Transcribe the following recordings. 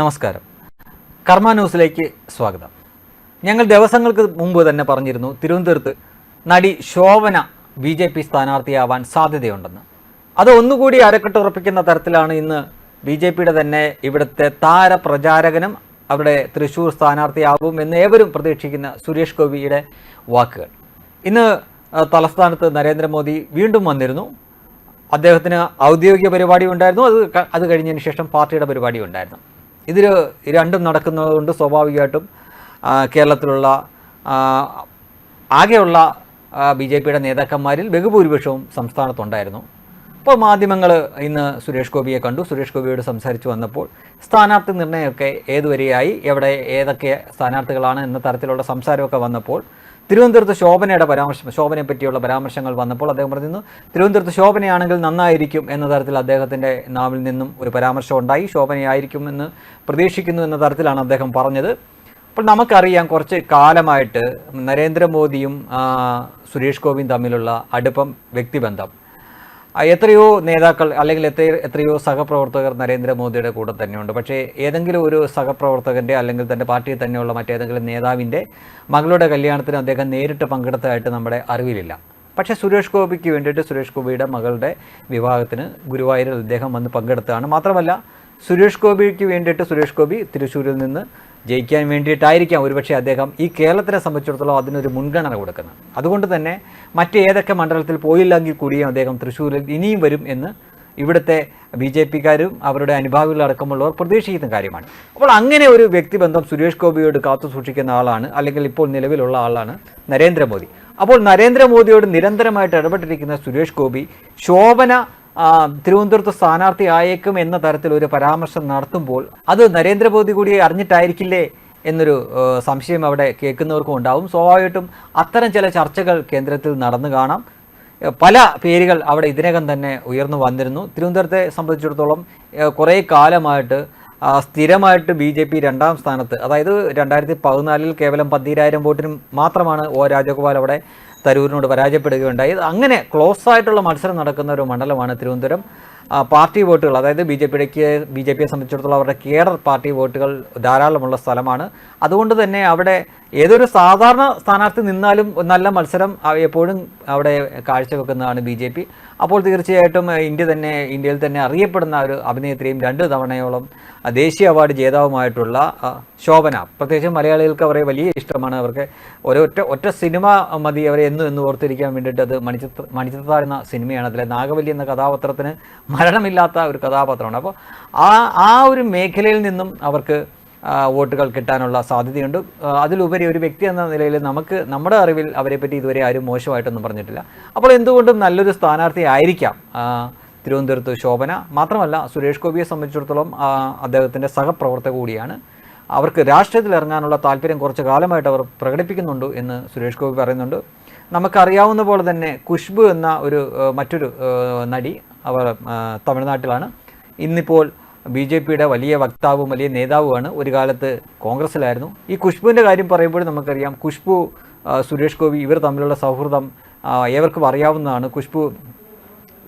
നമസ്കാരം. കർമ്മ ന്യൂസിലേക്ക് സ്വാഗതം. ഞങ്ങൾ ദിവസങ്ങൾക്ക് മുമ്പ് തന്നെ പറഞ്ഞിരുന്നു തിരുവനന്തപുരത്ത് നടി ശോഭന ബി ജെ പി സ്ഥാനാർത്ഥിയാവാൻ സാധ്യതയുണ്ടെന്ന്. അത് ഒന്നുകൂടി അരക്കെട്ടുറപ്പിക്കുന്ന തരത്തിലാണ് ഇന്ന് ബി ജെ പിയുടെ തന്നെ ഇവിടുത്തെ താരപ്രചാരകനും അവിടെ തൃശൂർ സ്ഥാനാർത്ഥിയാവും എന്ന് ഏവരും പ്രതീക്ഷിക്കുന്ന സുരേഷ് ഗോപിയുടെ വാക്കുകൾ. ഇന്ന് തലസ്ഥാനത്ത് നരേന്ദ്രമോദി വീണ്ടും വന്നിരുന്നു. അദ്ദേഹത്തിന് ഔദ്യോഗിക പരിപാടി ഉണ്ടായിരുന്നു. അത് അത് കഴിഞ്ഞതിന് ശേഷം പാർട്ടിയുടെ പരിപാടി ഉണ്ടായിരുന്നു. ഇതിൽ രണ്ടും നടക്കുന്നതുകൊണ്ട് സ്വാഭാവികമായിട്ടും കേരളത്തിലുള്ള ആകെയുള്ള ബി ജെ പിയുടെ നേതാക്കന്മാരിൽ ബഹുഭൂരിപക്ഷവും സംസ്ഥാനത്തുണ്ടായിരുന്നു. അപ്പോൾ മാധ്യമങ്ങൾ ഇന്ന് സുരേഷ് ഗോപിയെ കണ്ടു. സുരേഷ് ഗോപിയോട് സംസാരിച്ചു വന്നപ്പോൾ സ്ഥാനാർത്ഥി നിർണയമൊക്കെ ഏതുവരെയായി എവിടെ ഏതൊക്കെ സ്ഥാനാർത്ഥികളാണ് എന്ന തരത്തിലുള്ള സംസാരമൊക്കെ വന്നപ്പോൾ തിരുവനന്തപുരത്ത് ശോഭനയുടെ പരാമർശം ശോഭനയെ പറ്റിയുള്ള പരാമർശങ്ങൾ വന്നപ്പോൾ അദ്ദേഹം പറഞ്ഞിരുന്നു തിരുവനന്തപുരത്ത് ശോഭനയാണെങ്കിൽ നന്നായിരിക്കും എന്ന തരത്തിൽ അദ്ദേഹത്തിന്റെ നാവിൽ നിന്നും ഒരു പരാമർശം ഉണ്ടായി. ശോഭനയായിരിക്കും എന്ന് പ്രതീക്ഷിക്കുന്നു എന്ന തരത്തിലാണ് അദ്ദേഹം പറഞ്ഞത്. അപ്പോൾ നമുക്കറിയാം കുറച്ച് കാലമായിട്ട് നരേന്ദ്രമോദിയും സുരേഷ് ഗോപിയും തമ്മിലുള്ള അടുപ്പം വ്യക്തിബന്ധം. എത്രയോ നേതാക്കൾ അല്ലെങ്കിൽ എത്ര എത്രയോ സഹപ്രവർത്തകർ നരേന്ദ്രമോദിയുടെ കൂടെ തന്നെയുണ്ട്. പക്ഷേ ഏതെങ്കിലും ഒരു സഹപ്രവർത്തകന്റെ അല്ലെങ്കിൽ തന്റെ പാർട്ടിയിൽ തന്നെയുള്ള മറ്റേതെങ്കിലും നേതാവിന്റെ മകളുടെ കല്യാണത്തിന് അദ്ദേഹം നേരിട്ട് പങ്കെടുത്തതായിട്ട് നമ്മുടെ അറിവിലില്ല. പക്ഷേ സുരേഷ് ഗോപിക്ക് വേണ്ടിയിട്ട് സുരേഷ് ഗോപിയുടെ മകളുടെ വിവാഹത്തിന് ഗുരുവായൂരിൽ അദ്ദേഹം വന്ന് പങ്കെടുത്തതാണ്. മാത്രമല്ല സുരേഷ് ഗോപിക്ക് വേണ്ടിയിട്ട് സുരേഷ് ഗോപി തൃശ്ശൂരിൽ നിന്ന് ജയിക്കാൻ വേണ്ടിയിട്ടായിരിക്കാം ഒരുപക്ഷെ അദ്ദേഹം ഈ കേരളത്തിനെ സംബന്ധിച്ചിടത്തോളം അതിനൊരു മുൻഗണന കൊടുക്കുന്നത്. അതുകൊണ്ട് തന്നെ മറ്റ് ഏതൊക്കെ മണ്ഡലത്തിൽ പോയില്ലെങ്കിൽ കൂടിയും അദ്ദേഹം തൃശ്ശൂരിൽ ഇനിയും വരും എന്ന് ഇവിടുത്തെ ബി ജെ പിക്കാരും അവരുടെ അനുഭാവികളടക്കമുള്ളവർ പ്രതീക്ഷിക്കുന്ന കാര്യമാണ്. അപ്പോൾ അങ്ങനെ ഒരു വ്യക്തിബന്ധം സുരേഷ് ഗോപിയോട് കാത്തു സൂക്ഷിക്കുന്ന ആളാണ് അല്ലെങ്കിൽ ഇപ്പോൾ നിലവിലുള്ള ആളാണ് നരേന്ദ്രമോദി. അപ്പോൾ നരേന്ദ്രമോദിയോട് നിരന്തരമായിട്ട് ഇടപെട്ടിരിക്കുന്ന സുരേഷ് ഗോപി ശോഭന തിരുവനന്തപുരത്ത് സ്ഥാനാർത്ഥി ആയേക്കും എന്ന തരത്തിൽ ഒരു പരാമർശം നടത്തുമ്പോൾ അത് നരേന്ദ്രമോദി കൂടി അറിഞ്ഞിട്ടായിരിക്കില്ലേ എന്നൊരു സംശയം അവിടെ കേൾക്കുന്നവർക്കും ഉണ്ടാവും. സ്വാഭാവികമായിട്ടും അത്തരം ചില ചർച്ചകൾ കേന്ദ്രത്തിൽ നടന്നു കാണാം. പല പേരുകൾ അവിടെ ഇതിനകം തന്നെ ഉയർന്നു വന്നിരുന്നു. തിരുവനന്തപുരത്തെ സംബന്ധിച്ചിടത്തോളം കുറേ കാലമായിട്ട് സ്ഥിരമായിട്ട് ബി ജെ പി രണ്ടാം സ്ഥാനത്ത് അതായത് രണ്ടായിരത്തി പതിനാലിൽ കേവലം പതിനായിരം വോട്ടിനും മാത്രമാണ് ഒ രാജഗോപാൽ അവിടെ തരൂരിനോട് പരാജയപ്പെടുകയുണ്ടായി അങ്ങനെ ക്ലോസ് ആയിട്ടുള്ള മത്സരം നടക്കുന്ന ഒരു മണ്ഡലമാണ് തിരുവനന്തപുരം. പാർട്ടി വോട്ടുകൾ അതായത് ബി ജെ പിയുടെ ബി ജെ പിയെ സംബന്ധിച്ചിടത്തോളം അവരുടെ കേഡർ പാർട്ടി വോട്ടുകൾ ധാരാളമുള്ള സ്ഥലമാണ്. അതുകൊണ്ട് തന്നെ അവിടെ ഏതൊരു സാധാരണ സ്ഥാനാർത്ഥി നിന്നാലും നല്ല മത്സരം എപ്പോഴും അവിടെ കാഴ്ചവെക്കുന്നതാണ് ബി ജെ പി. അപ്പോൾ തീർച്ചയായിട്ടും ഇന്ത്യ തന്നെ ഇന്ത്യയിൽ തന്നെ അറിയപ്പെടുന്ന ഒരു അഭിനേത്രിയും രണ്ട് തവണയോളം ദേശീയ അവാർഡ് ജേതാവുമായിട്ടുള്ള ശോഭന. പ്രത്യേകിച്ചും മലയാളികൾക്ക് അവരെ വലിയ ഇഷ്ടമാണ്. അവർക്ക് ഒരൊറ്റ ഒറ്റ സിനിമ മതി അവരെ എന്നും എന്ന് ഓർത്തിരിക്കാൻ വേണ്ടിയിട്ട് അത് മണിച്ചിത്ര മണിച്ചിത്ര എന്ന സിനിമയാണ്. അതിലെ നാഗവല്ലി എന്ന കഥാപാത്രത്തിന് മരണമില്ലാത്ത ഒരു കഥാപാത്രമാണ്. അപ്പോൾ ആ ആ ഒരു മേഖലയിൽ നിന്നും അവർക്ക് വോട്ടുകൾ കിട്ടാനുള്ള സാധ്യതയുണ്ട്. അതിലുപരി ഒരു വ്യക്തി എന്ന നിലയിൽ നമുക്ക് നമ്മുടെ അറിവിൽ അവരെ പറ്റി ഇതുവരെ ആരും മോശമായിട്ടൊന്നും പറഞ്ഞിട്ടില്ല. അപ്പോൾ എന്തുകൊണ്ടും നല്ലൊരു സ്ഥാനാർത്ഥി ആയിരിക്കാം തിരുവനന്തപുരത്ത് ശോഭന. മാത്രമല്ല സുരേഷ് ഗോപിയെ സംബന്ധിച്ചിടത്തോളം അദ്ദേഹത്തിന്റെ സഹപ്രവർത്തക കൂടിയാണ്. അവർക്ക് രാഷ്ട്രീയത്തിൽ ഇറങ്ങാനുള്ള താല്പര്യം കുറച്ച് കാലമായിട്ട് അവർ പ്രകടിപ്പിക്കുന്നുണ്ട് എന്ന് സുരേഷ് ഗോപി പറയുന്നുണ്ട്. നമുക്കറിയാവുന്ന പോലെ തന്നെ കുഷ്ബു എന്ന ഒരു മറ്റൊരു നടി അവർ തമിഴ്നാട്ടിലാണ്. ഇന്നിപ്പോൾ ബി ജെ പിയുടെ വലിയ വക്താവും വലിയ നേതാവുമാണ് ഒരു കാലത്ത് കോൺഗ്രസ്സിലായിരുന്നു. ഈ ഖുഷ്ബുവിന്റെ കാര്യം പറയുമ്പോൾ നമുക്കറിയാം ഖുഷ്ബു സുരേഷ് ഗോപി ഇവർ തമ്മിലുള്ള സൗഹൃദം ഏവർക്കും അറിയാവുന്നതാണ്. ഖുഷ്ബു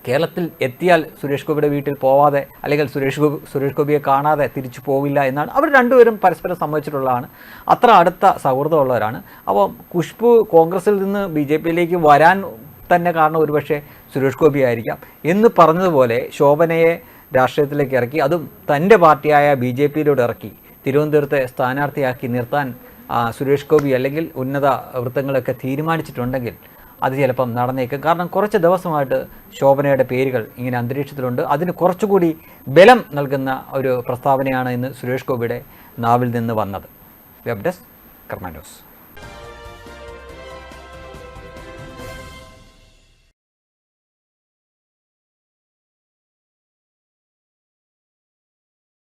കേരളത്തിൽ എത്തിയാൽ സുരേഷ് ഗോപിയുടെ വീട്ടിൽ പോവാതെ അല്ലെങ്കിൽ സുരേഷ് ഗോപി സുരേഷ് ഗോപിയെ കാണാതെ തിരിച്ചു പോവില്ല എന്നാണ് അവർ രണ്ടുപേരും പരസ്പരം സമ്മതിച്ചിട്ടുള്ളതാണ്. അത്ര അടുത്ത സൗഹൃദമുള്ളവരാണ്. അപ്പോൾ ഖുഷ്ബു കോൺഗ്രസിൽ നിന്ന് ബി ജെ പിയിലേക്ക് വരാൻ തന്നെ കാരണം ഒരുപക്ഷെ സുരേഷ് ഗോപി ആയിരിക്കാം. എന്ന് പറഞ്ഞതുപോലെ ശോഭനയെ രാഷ്ട്രീയത്തിലേക്ക് ഇറക്കി. അതും തന്റെ പാർട്ടിയായ ബി ജെ പിയിലൂടെ ഇറക്കി. തിരുവനന്തപുരത്തെ സ്ഥാനാർത്ഥിയാക്കി നിർത്താൻ സുരേഷ് ഗോപി അല്ലെങ്കിൽ ഉന്നത വൃത്തങ്ങളൊക്കെ തീരുമാനിച്ചിട്ടുണ്ടെങ്കിൽ അത് ചിലപ്പം നടന്നേക്കും. കാരണം കുറച്ച് ദിവസമായിട്ട് ശോഭനയുടെ പേരുകൾ ഇങ്ങനെ അന്തരീക്ഷത്തിലുണ്ട്. അതിന് കുറച്ചുകൂടി ബലം നൽകുന്ന ഒരു പ്രസ്താവനയാണ് ഇന്ന് സുരേഷ് ഗോപിയുടെ നാവിൽ നിന്ന് വന്നത്. Web desk Karma news.